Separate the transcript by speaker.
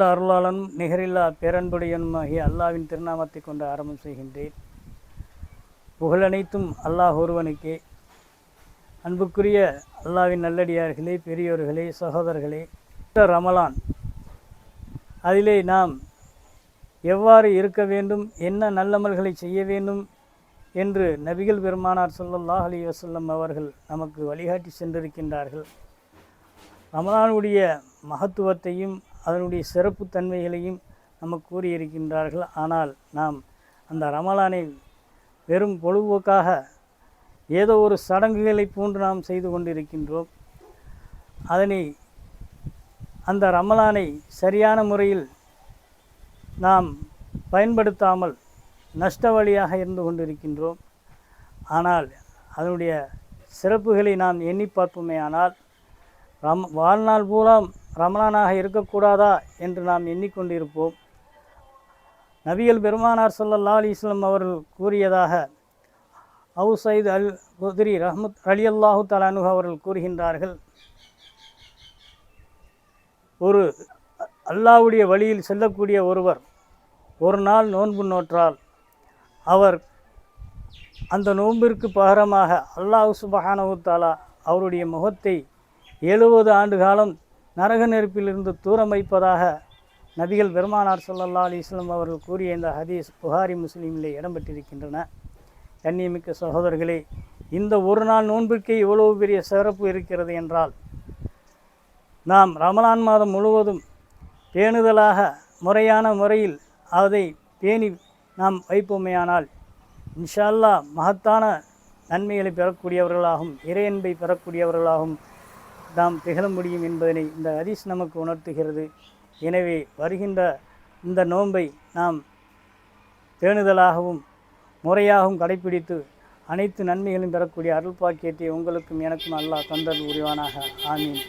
Speaker 1: அளவில்லா அருளாளனும் நிகரில்லா பேரன்புடையனுமாகிய அல்லாவின் திருநாமத்தை கொண்டு ஆரம்பம் செய்கின்றேன். புகழனைத்தும் அல்லாஹ் ஒருவனுக்கே. அன்புக்குரிய அல்லாவின் நல்லடியார்களே பெரியோர்களே சகோதரர்களே ரமலான். அதிலே நாம் எவ்வாறு இருக்க வேண்டும் என்ன நல்லமல்களை செய்ய வேண்டும் என்று நபிகள் பெருமானார் சொல்லல்லாஹ் அலி வசல்லம் அவர்கள் நமக்கு வழிகாட்டி சென்றிருக்கின்றார்கள். ரமலானுடைய மகத்துவத்தையும் அதனுடைய சிறப்புத்தன்மைகளையும் நமக்கு கூறியிருக்கின்றார்கள். ஆனால் நாம் அந்த ரமலானை வெறும் பொழுதுபோக்காக ஏதோ ஒரு சடங்குகளை போன்று நாம் செய்து கொண்டிருக்கின்றோம். அதனை அந்த ரமலானை சரியான முறையில் நாம் பயன்படுத்தாமல் நஷ்ட வழியாக இருந்து கொண்டிருக்கின்றோம். ஆனால் அதனுடைய சிறப்புகளை நாம் எண்ணி பார்ப்போமே ஆனால் ரம் வாழ்நாள் பூரா ரமலானாக இருக்கக்கூடாதா என்று நாம் எண்ணிக்கொண்டிருப்போம். நபிகள் பெருமானார் சொல்லல்லா அலி இஸ்லம் அவர்கள் கூறியதாக அவு சயித் அல் குதிரி ரஹ்மத் அலி அல்லாஹு தலானு அவர்கள் கூறுகின்றார்கள். ஒரு அல்லாஹ்வுடைய வழியில் செல்லக்கூடிய ஒருவர் ஒரு நாள் நோன்பு நோற்றால் அவர் அந்த நோன்பிற்கு பகரமாக அல்லாஹ் சுபஹானஹு தாலா அவருடைய முகத்தை எழுபது ஆண்டு காலம் நரக நெருப்பிலிருந்து தூரம் வைப்பதாக நபிகள் பெருமானார் சொல்லல்லா அலைஹி அவர்கள் கூறிய இந்த ஹதீஸ் புகாரி முஸ்லீமில் இடம்பெற்றிருக்கின்றன. கண்ணியமிக்க சகோதரர்களே இந்த ஒரு நாள் நோன்பிற்கே இவ்வளவு பெரிய சிறப்பு இருக்கிறது என்றால் நாம் ரமலான் மாதம் முழுவதும் பேணுதலாக முறையான முறையில் அதை பேணி நாம் வைப்போமேயானால் இன்ஷா அல்லாஹ் மகத்தான நன்மைகளை பெறக்கூடியவர்களாகும் இறையன்பை பெறக்கூடியவர்களாகும் நாம் திகழ முடியும் என்பதனை இந்த ஹதீஸ் நமக்கு உணர்த்துகிறது. எனவே வருகின்ற இந்த நோன்பை நாம் பேணுதலாகவும் முறையாகவும் கடைப்பிடித்து அனைத்து நன்மைகளும் பெறக்கூடிய அருள் பாக்கியத்தை உங்களுக்கும் எனக்கும் அல்லாஹ் தந்தல் உரிவானாக ஆமீன்.